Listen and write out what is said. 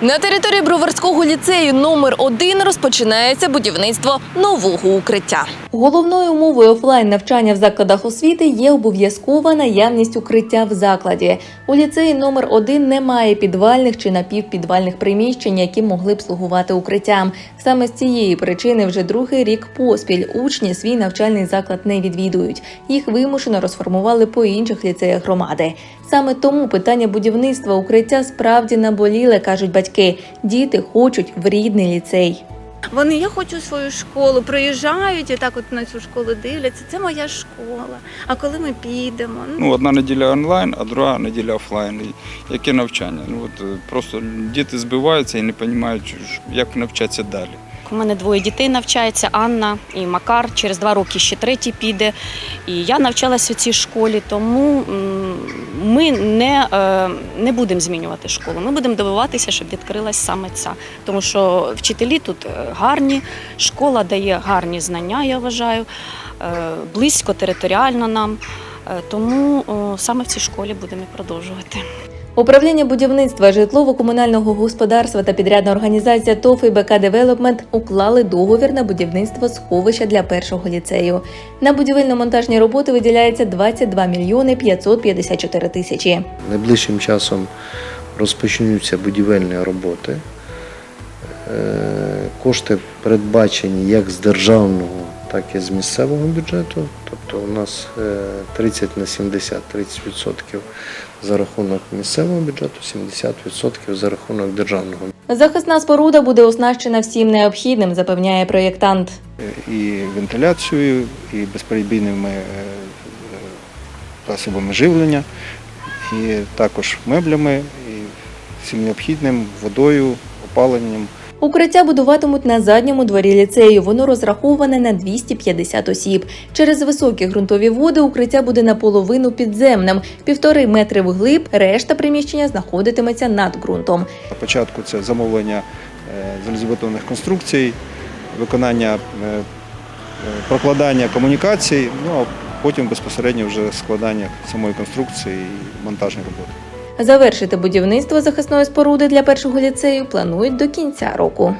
На території Броварського ліцею номер 1 розпочинається будівництво нового укриття. Головною умовою офлайн навчання в закладах освіти є обов'язкова наявність укриття в закладі. У ліцеї номер 1 немає підвальних чи напівпідвальних приміщень, які могли б слугувати укриттям. Саме з цієї причини вже другий рік поспіль учні свій навчальний заклад не відвідують. Їх вимушено розформували по інших ліцеях громади. Саме тому питання будівництва укриття справді наболіле, кажуть батьки. Діти хочуть в рідний ліцей. Вони я хочу свою школу, приїжджають і так от на цю школу дивляться. Це моя школа. А коли ми підемо? Ну, одна неділя онлайн, а друга неділя офлайн. І яке навчання? Ну, от, е, просто діти збиваються і не розуміють, як навчатися далі. У мене двоє дітей навчається Анна і Макар. Через два роки ще третій піде. І я навчалася в цій школі, тому м, ми не, е, не будемо змінювати школу. Ми будемо добиватися, щоб відкрилась саме ця. Тому що вчителі тут е, гарні, школа дає гарні знання, я вважаю, е, близько територіально нам. Тому саме в цій школі будемо продовжувати. Управління будівництва житлово-комунального господарства та підрядна організація ТОФ і БК Девелопмент уклали договір на будівництво сховища для першого ліцею. На будівельно-монтажні роботи виділяється 22 мільйони 554 тисячі. Найближчим часом розпочнуться будівельні роботи. Е, Кошти передбачені як з державного, так і з місцевого бюджету. Тобто у нас е, 30 на 70, 30% за рахунок місцевого бюджету, 70% за рахунок державного. Захисна споруда буде оснащена всім необхідним, запевняє проєктант. і вентиляцією, і безперебійними е, засобами живлення, і також меблями, і всім необхідним водою, опаленням. Укриття будуватимуть на задньому дворі ліцею. Воно розраховане на 250 осіб. Через високі ґрунтові води укриття буде наполовину підземним, півтори метри вглиб. Решта приміщення знаходитиметься над ґрунтом. На початку це замовлення е, залізобетонних конструкцій, виконання е, прокладання комунікацій, ну а потім безпосередньо вже складання самої конструкції і монтажні роботи. Завершити будівництво захисної споруди для першого ліцею планують до кінця року.